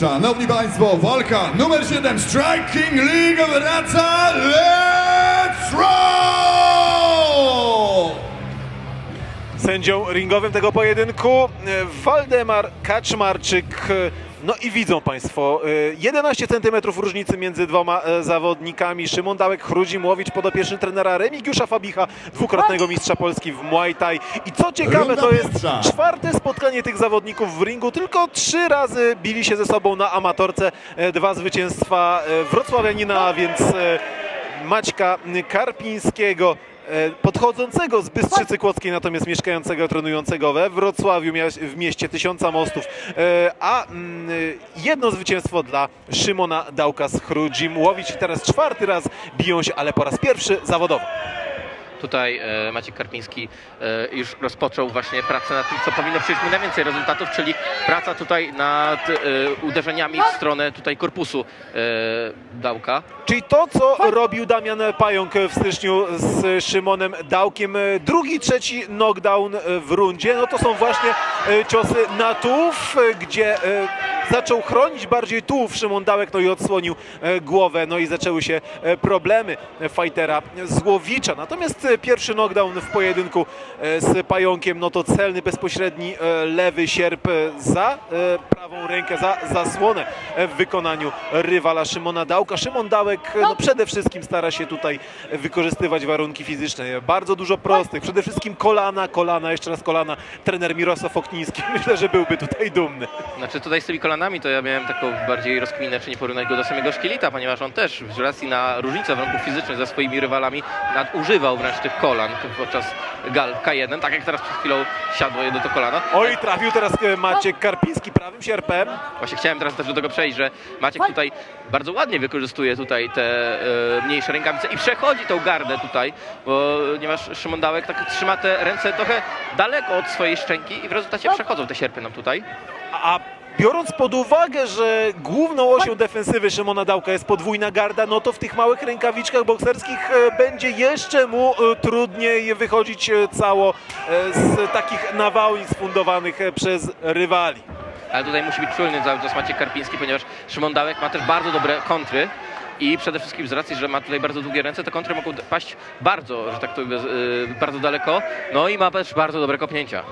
Szanowni Państwo, walka numer 7, Striking League wraca, let's roll! Sędzią ringowym tego pojedynku e, Waldemar Kaczmarczyk. No i widzą Państwo, e, 11 cm różnicy między dwoma e, zawodnikami. Szymon Dałek, Chrudzim Łowicz, podopieczny trenera Remigiusza Fabicha, dwukrotnego mistrza Polski w Muay Thai. I co ciekawe, to jest czwarte spotkanie tych zawodników w ringu. Tylko trzy razy bili się ze sobą na amatorce. E, Dwa zwycięstwa e, wrocławianina, a więc Maćka Karpińskiego. E, Podchodzącego z Bystrzycy Kłodzkiej, natomiast mieszkającego, trenującego we Wrocławiu, w mieście Tysiąca Mostów. E, A mm, jedno zwycięstwo dla Szymona Dałka z Chrudzim. Łowicz teraz czwarty raz biją się, ale po raz pierwszy zawodowo. Tutaj e, Maciek Karpiński e, już rozpoczął właśnie pracę nad tym, co powinno przynieść mu najwięcej rezultatów, czyli praca tutaj nad e, uderzeniami w stronę tutaj korpusu Dałka. Czyli to, co robił Damian Pająk w styczniu z Szymonem Dałkiem. Drugi, trzeci knockdown w rundzie, no to są właśnie ciosy na tułów, gdzie zaczął chronić bardziej tułów Szymon Dałek, no i odsłonił e, głowę, no i zaczęły się e, problemy fightera Złowicza. Natomiast e, pierwszy knockdown w pojedynku e, z Pająkiem, no to celny, bezpośredni e, lewy sierp e, za e, prawą rękę, za zasłonę w wykonaniu rywala Szymona Dałka. Szymon Dałek no przede wszystkim stara się tutaj wykorzystywać warunki fizyczne. Bardzo dużo prostych, przede wszystkim kolana, kolana, jeszcze raz kolana. Trener Mirosław Okniński myślę, że byłby tutaj dumny. Znaczy tutaj z tymi kolanami to ja miałem taką bardziej rozkminę, czy nie porównać go do samego Szkielita, ponieważ on też z racji na różnicę warunków fizycznych ze swoimi rywalami nadużywał wręcz tych kolan podczas gal w K1, tak jak teraz przed chwilą siadło jedno to kolano. Oj, trafił teraz e, Maciek Karpiński prawym Właśnie chciałem teraz też do tego przejść, że Maciek tutaj bardzo ładnie wykorzystuje tutaj te e, mniejsze rękawice i przechodzi tą gardę tutaj, ponieważ Szymon Dałek tak trzyma te ręce trochę daleko od swojej szczęki i w rezultacie przechodzą te sierpy nam tutaj. A biorąc pod uwagę, że główną osią defensywy Szymona Dałka jest podwójna garda, no to w tych małych rękawiczkach bokserskich e, będzie jeszcze mu e, trudniej wychodzić e, cało z takich nawałnic fundowanych przez rywali. Ale tutaj musi być czujny cały czas Maciek Karpiński, ponieważ Szymon Dałek ma też bardzo dobre kontry i przede wszystkim z racji, że ma tutaj bardzo długie ręce, te kontry mogą paść bardzo, że tak to e, bardzo daleko, no i ma też bardzo dobre kopnięcia.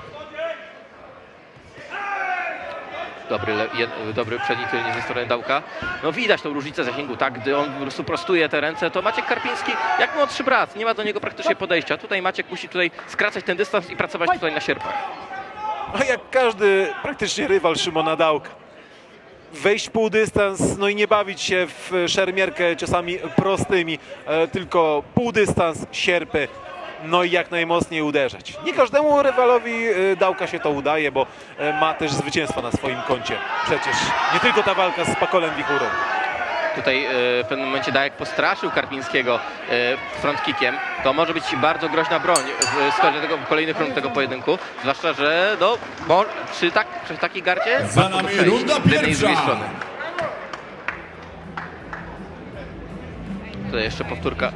Dobry, le, jed, dobry przedni tylnie ze strony Dałka. No widać tą różnicę zasięgu, tak? Gdy on po prostu prostuje te ręce, to Maciek Karpiński jak młodszy brat, nie ma do niego praktycznie podejścia. Tutaj Maciek musi tutaj skracać ten dystans i pracować tutaj na sierpach. A jak każdy praktycznie rywal Szymona Dałka. Wejść pół dystans, no i nie bawić się w szermierkę ciosami prostymi, e, tylko pół dystans, sierpy, no i jak najmocniej uderzać. Nie każdemu rywalowi e, Dałka się to udaje, bo e, ma też zwycięstwa na swoim koncie. Przecież nie tylko ta walka z Pakolem Wichurą. Tutaj e, w pewnym momencie Dajek postraszył Karpińskiego e, frontkickiem. To może być bardzo groźna broń w sferze tego, kolejnych rund tego pojedynku. Zwłaszcza, że no, mo, przy, tak, przy takiej gardzie Za nami runda pierwsza. strony. Tutaj jeszcze powtórka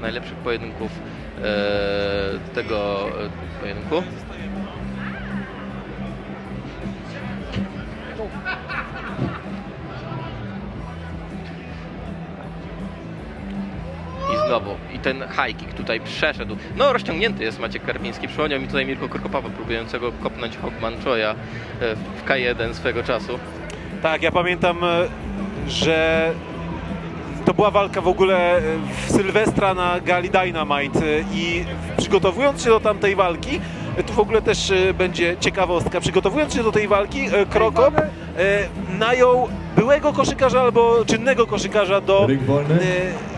najlepszych pojedynków e, tego pojedynku. Znowu, i ten high tutaj przeszedł. No, rozciągnięty jest Maciek Karpiński. Przypomniał mi tutaj Mirko Korkopawa, próbującego kopnąć Hawkman Choya e, w K1 swego czasu. Tak, ja pamiętam, e, że to była walka w ogóle e, w Sylwestra na gali Dynamite i przygotowując się do tamtej walki, tu w ogóle też będzie ciekawostka, przygotowując się do tej walki, Krokop najął byłego koszykarza albo czynnego koszykarza do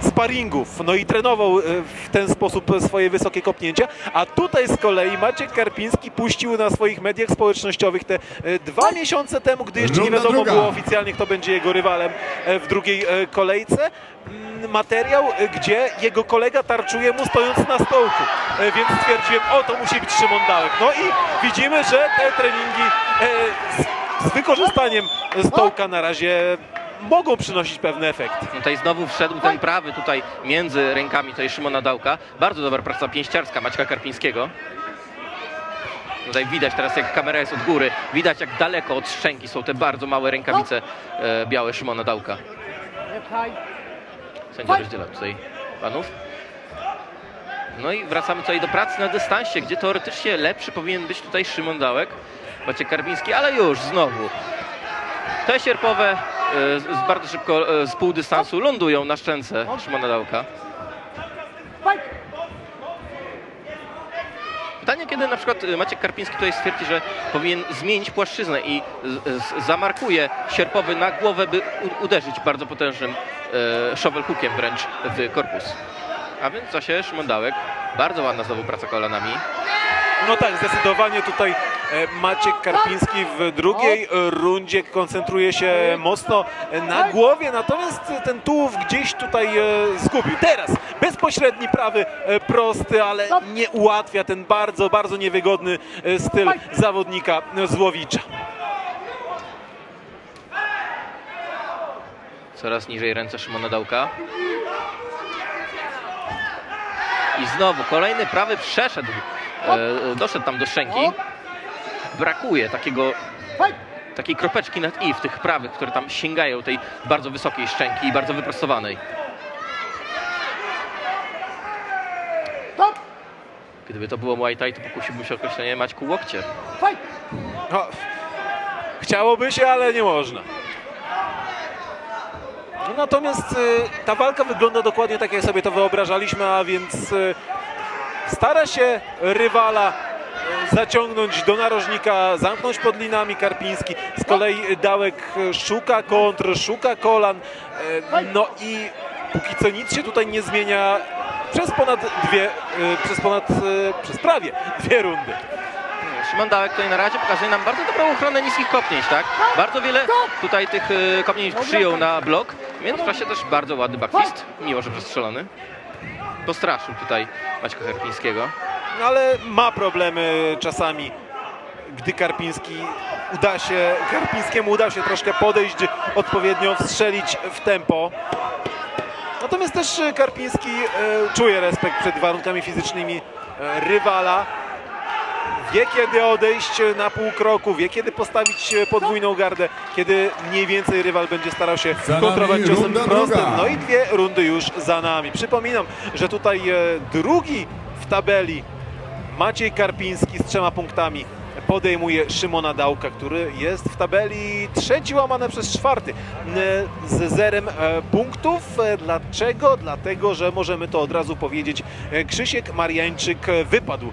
e, sparingów, no i trenował e, w ten sposób swoje wysokie kopnięcia, a tutaj z kolei Maciek Karpiński puścił na swoich mediach społecznościowych te e, dwa miesiące temu, gdy jeszcze nie wiadomo było oficjalnie, kto będzie jego rywalem e, w drugiej e, kolejce. Mm, Materiał, e, gdzie jego kolega tarczuje mu stojąc na stołku. E, Więc stwierdziłem, o to musi być Szymon Dałek. No i widzimy, że te treningi e, z, wykorzystaniem stołka na razie mogą przynosić pewne efekty. No Tutaj znowu wszedł ten prawy tutaj między rękami tutaj Szymona Dałka. Bardzo dobra praca pięściarska Maćka Karpińskiego. Tutaj widać teraz, jak kamera jest od góry, widać jak daleko od szczęki są te bardzo małe rękawice e, białe Szymona Dałka. Sędzia rozdziela tutaj panów. No i wracamy tutaj do pracy na dystansie, gdzie teoretycznie lepszy powinien być tutaj Szymon Dałek, Maciek Karpiński, ale już znowu. Te sierpowe z bardzo szybko e, z pół dystansu lądują na szczęce Szymona Dałka. Pytanie, kiedy na przykład y, Maciek Karpiński tutaj stwierdzi, że powinien zmienić płaszczyznę i zamarkuje sierpowy na głowę, by uderzyć bardzo potężnym e, shovel hookiem wręcz w korpus. A więc co się Szymon Dałek. Bardzo ładna znowu praca kolanami. No tak, zdecydowanie tutaj e, Maciek Karpiński w drugiej rundzie koncentruje się mocno e, na głowie, natomiast ten tułów gdzieś tutaj e, zgubił. Teraz bezpośredni prawy prosty, ale nie ułatwia ten bardzo, bardzo niewygodny styl zawodnika e, Złowicza. Coraz niżej ręce Szymona Dałka. I znowu kolejny prawy przeszedł. E, doszedł tam do szczęki. Brakuje takiego, takiej kropeczki nad i w tych prawych, które tam sięgają tej bardzo wysokiej szczęki i bardzo wyprostowanej. Gdyby to było Muay Thai, to pokusiłbym się o określenie Maćku łokcie. No, chciałoby się, ale nie można. Natomiast y, ta walka wygląda dokładnie tak, jak sobie to wyobrażaliśmy, a więc y, stara się rywala zaciągnąć do narożnika, zamknąć pod linami Karpiński. Z kolei Dałek szuka kontr, szuka kolan. y, No i póki co nic się tutaj nie zmienia przez ponad dwie, y, przez ponad, y, przez prawie dwie rundy. Szymon Dałek tutaj na razie pokazuje nam bardzo dobrą ochronę niskich kopnięć, tak? Bardzo wiele tutaj tych kopnięć przyjął na blok. W międzyczasie też bardzo ładny backfist, mimo że przestrzelony. Postraszył tutaj Maćka Herpińskiego. No ale ma problemy czasami, gdy Karpiński uda się, Karpińskiemu uda się troszkę podejść, odpowiednio strzelić w tempo. Natomiast też Karpiński e, czuje respekt przed warunkami fizycznymi e, rywala. Wie kiedy odejść na pół kroku, wie kiedy postawić podwójną gardę, kiedy mniej więcej rywal będzie starał się Za kontrować ciosem prostym. No i dwie rundy już za nami. Przypominam, że tutaj e, drugi w tabeli Maciej Karpiński z trzema punktami podejmuje Szymona Dałka, który jest w tabeli trzeci łamane przez czwarty z zerem e, punktów. E, Dlaczego? Dlatego, że możemy to od razu powiedzieć. e, Krzysiek Mariańczyk wypadł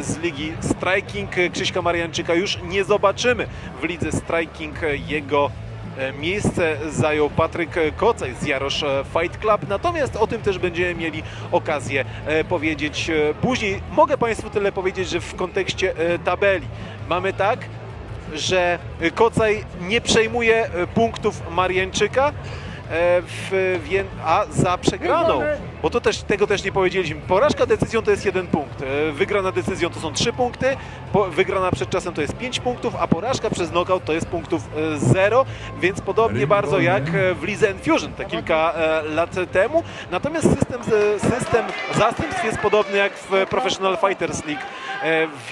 z ligi Striking. Krzyśka Mariańczyka już nie zobaczymy w lidze Striking. Jego Miejsce zajął Patryk Kocaj z Jarosz e, Fight Club, natomiast o tym też będziemy mieli okazję e, powiedzieć e, później. Mogę Państwu tyle powiedzieć, że w kontekście e, tabeli. Mamy tak, że Kocaj nie przejmuje e, punktów Mariańczyka, e, w, wie- a za przegraną, bo to też, tego też nie powiedzieliśmy, porażka decyzją to jest jeden punkt, e, wygrana decyzją to są trzy punkty, po, wygrana przed czasem to jest pięć punktów, a porażka przez knockout to jest punktów e, zero, więc podobnie bardzo jak w Lidze Infusion te kilka lat temu, natomiast system, system zastępstw jest podobny jak w Professional Fighters League,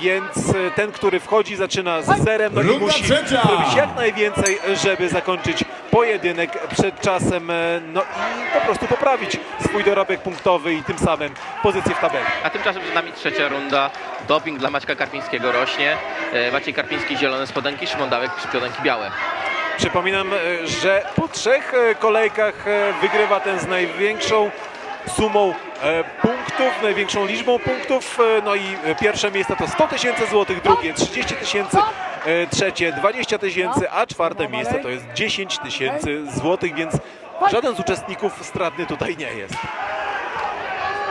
więc e, ten, który wchodzi zaczyna z zerem, no i Runda musi trzecia. zrobić jak najwięcej, żeby zakończyć pojedynek przed czasem, e, no i po prostu poprawić swój dorobek punktowy i tym samym pozycję w tabeli. A tymczasem przed nami trzecia runda. Doping dla Maćka Karpińskiego rośnie. E, Maciej Karpiński zielone spodenki, Szymon Dałek spodenki białe. Przypominam, że po trzech kolejkach wygrywa ten z największą sumą punktów, największą liczbą punktów. e, No i e, pierwsze miejsce to 100 tysięcy złotych, drugie 30 tysięcy, e, trzecie 20 tysięcy, a czwarte miejsce to jest 10 tysięcy złotych, więc żaden z uczestników stratny tutaj nie jest.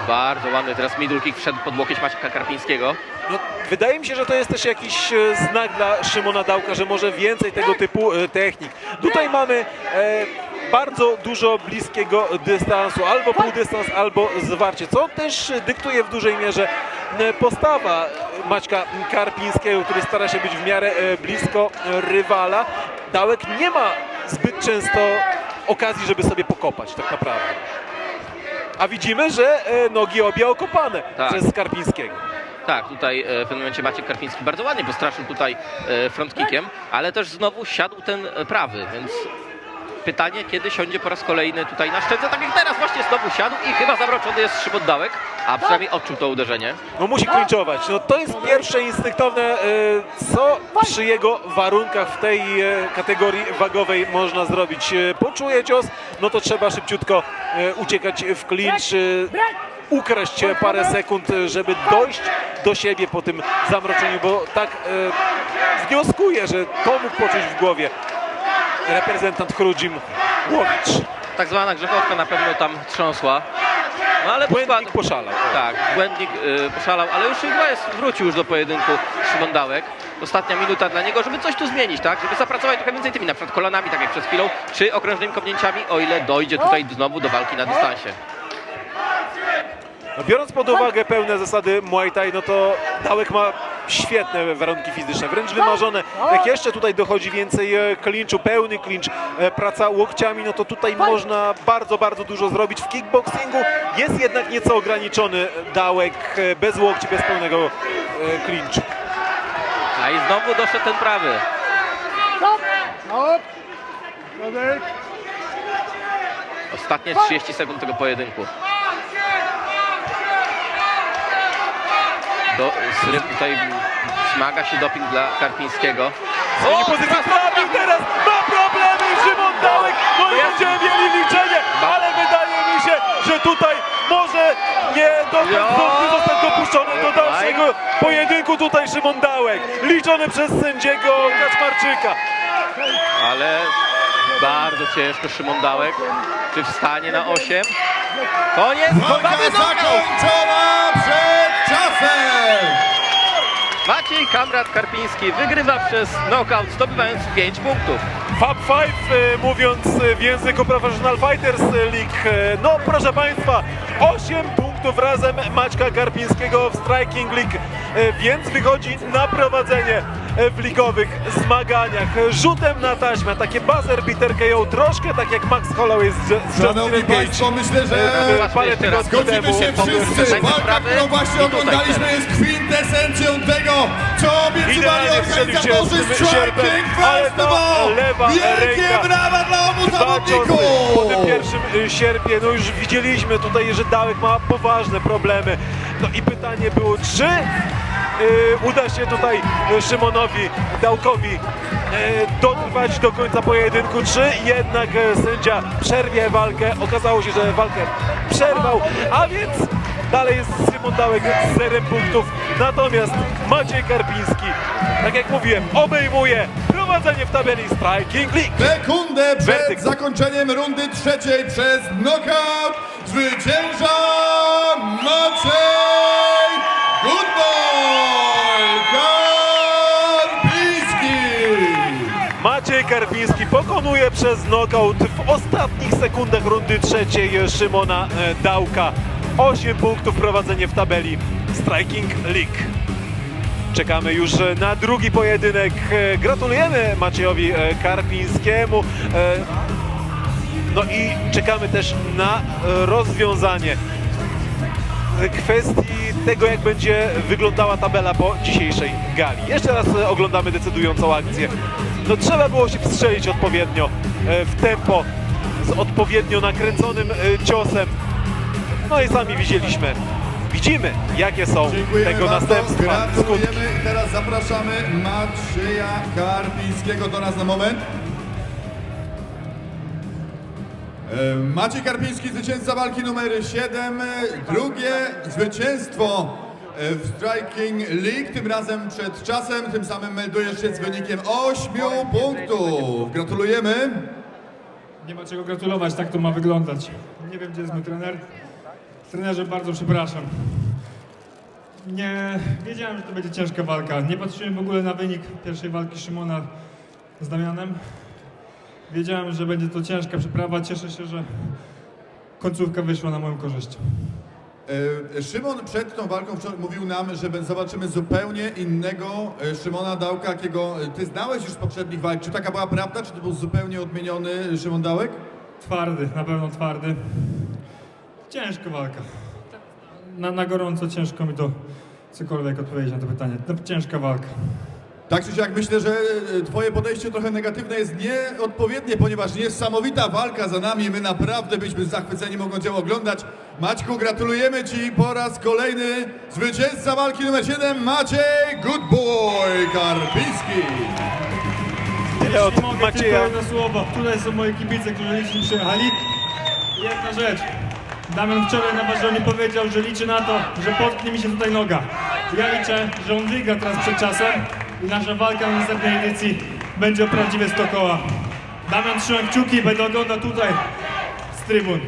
Bardzo ładny teraz middle kick wszedł pod łokieć Maćka Karpińskiego. No, wydaje mi się, że to jest też jakiś e, znak dla Szymona Dałka, że może więcej tego typu e, technik. Tutaj mamy e, bardzo dużo bliskiego dystansu, albo półdystans, albo zwarcie, co też dyktuje w dużej mierze e, postawa Maćka Karpińskiego, który stara się być w miarę e, blisko rywala. Dałek nie ma zbyt często okazji, żeby sobie pokopać tak naprawdę. A widzimy, że e, nogi obie okopane Tak. przez Karpińskiego. Tak, tutaj w pewnym momencie Maciek Karpiński bardzo ładnie postraszył tutaj e, front kickiem, ale też znowu siadł ten prawy, więc pytanie, kiedy siądzie po raz kolejny tutaj na szczęce, tak jak teraz właśnie znowu siadł i chyba zamroczony jest Szymon Dałek, a przynajmniej odczuł to uderzenie. No musi klinczować. No to jest pierwsze instynktowne, e, co przy jego warunkach w tej e, kategorii wagowej można zrobić. E, Poczuje cios, no to trzeba szybciutko uciekać w klincz, ukraść parę sekund, żeby dojść do siebie po tym zamroczeniu, bo tak e, wnioskuję, że to mógł poczuć w głowie reprezentant Chrudzim Łowicz. Tak zwana grzechowka na pewno tam trząsła. No ale Błędnik podkład- poszalał. Tak, błędnik y, poszalał, ale już chyba jest, wrócił już do pojedynku Szymon Dałek. Ostatnia minuta dla niego, żeby coś tu zmienić, tak? Żeby zapracować trochę więcej tymi, na przykład kolanami, tak jak przed chwilą, czy okrężnymi kopnięciami, o ile dojdzie tutaj znowu do walki na dystansie. No, biorąc pod uwagę pełne zasady Muay Thai, no to Dałek ma świetne warunki fizyczne, wręcz wymarzone. Jak jeszcze tutaj dochodzi więcej e, klinczu, pełny klincz, e, praca łokciami, no to tutaj można bardzo, bardzo dużo zrobić. W kickboxingu jest jednak nieco ograniczony Dałek e, bez łokci, bez pełnego klinczu. A i znowu doszedł ten prawy. Ostatnie 30 sekund tego pojedynku. Do, Sryb tutaj smaga się doping dla Karpińskiego. Zmieni pozycję, trafił teraz, ma problemy Szymon Dałek, no i będziemy mieli liczenie, ale wydaje mi się, że tutaj może nie do- zostać dopuszczony do dalszego pojedynku tutaj Szymon Dałek, liczony przez sędziego Kaczmarczyka. Ale bardzo ciężko Szymon Dałek. Czy wstanie na 8? Koniec! Mamy zakończona przed Maciej Kamrat Karpiński wygrywa przez knockout, zdobywając 5 punktów. Fab Five, e, mówiąc e, w języku Professional Fighters League. E, No proszę Państwa, 8 punktów razem Maćka Karpińskiego w Striking League, więc wychodzi na prowadzenie w ligowych zmaganiach. Rzutem na taśmę, takie buzzer beater KO, troszkę tak jak Max Holloway z, z Szanowni. Państwo, myślę, że E, parę Jeszcze raz. tygodni Zgodzimy temu. się wszyscy. Walka, którą właśnie oglądaliśmy teraz. jest kwintesencją tego, co obiecywali organizatorzy ale to Festival! Wielkie brawa dla obu zawodników! po tym pierwszym y, sierpie, no już widzieliśmy tutaj, że Dałek ma poważne problemy. No i pytanie było, czy y, uda się tutaj y, Szymonowi Dałkowi y, dotrwać do końca pojedynku, czy jednak y, sędzia przerwie walkę. Okazało się, że walkę przerwał, a więc dalej jest Szymon Dałek z zerem punktów. Natomiast Maciej Karpiński, tak jak mówiłem, obejmuje prowadzenie w tabeli Striking League. Sekundę przed Werdykt. zakończeniem rundy trzeciej przez knockout zwycięża Maciej Pokonuje przez knockout w ostatnich sekundach rundy trzeciej Szymona e, Dałka. 8 punktów prowadzenie w tabeli Striking League. Czekamy już na drugi pojedynek. E, Gratulujemy Maciejowi e, Karpińskiemu. No i czekamy też na rozwiązanie kwestii tego, jak będzie wyglądała tabela po dzisiejszej gali. Jeszcze raz oglądamy decydującą akcję. No trzeba było się wstrzelić odpowiednio e, w tempo, z odpowiednio nakręconym e, ciosem. No i sami widzieliśmy, widzimy jakie są Dziękujemy tego bardzo, następstwa, skutki. i teraz zapraszamy Macieja Karpińskiego do nas na moment. E, Maciej Karpiński, zwycięzca walki numer 7, drugie zwycięstwo w Striking League, tym razem przed czasem, tym samym meldujesz się z wynikiem 8 punktów. Gratulujemy. Nie ma czego gratulować, tak to ma wyglądać. Nie wiem, gdzie jest mój trener. Trenerze, bardzo przepraszam. Nie wiedziałem, że to będzie ciężka walka. Nie patrzyłem w ogóle na wynik pierwszej walki Szymona z Damianem. Wiedziałem, że będzie to ciężka przeprawa. Cieszę się, że końcówka wyszła na moją korzyść. E, Szymon przed tą walką wczoraj mówił nam, że zobaczymy zupełnie innego e, Szymona Dałka, jakiego e, ty znałeś już z poprzednich walk. Czy taka była prawda, czy to był zupełnie odmieniony Szymon Dałek? Twardy, na pewno twardy. Ciężka walka. Na, na gorąco ciężko mi to cokolwiek odpowiedzieć na to pytanie. To ciężka walka. Tak czy siak myślę, że e, twoje podejście trochę negatywne jest nieodpowiednie, ponieważ niesamowita walka za nami. My naprawdę byliśmy zachwyceni, mogąc ją oglądać. Maćku, gratulujemy ci po raz kolejny zwycięzca walki numer 7, Maciej Good Boy Karpiński. Tyle od Macieja. tylko jedno słowo. Tutaj są moi kibice, którzy licznie przyjechali. Jedna rzecz. Damian wczoraj na ważeniu powiedział, że liczy na to, że potknie mi się tutaj noga. Ja liczę, że on wygra teraz przed czasem i nasza walka na następnej edycji będzie o prawdziwe 100 koła. Damian trzymam kciuki, będę oglądał tutaj z trybun.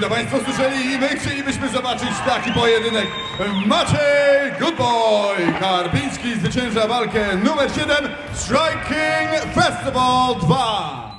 To Państwo słyszeli i my chcielibyśmy zobaczyć taki pojedynek. Maciej Good Boy Karpiński zwycięża walkę numer 7 Striking Festival 2.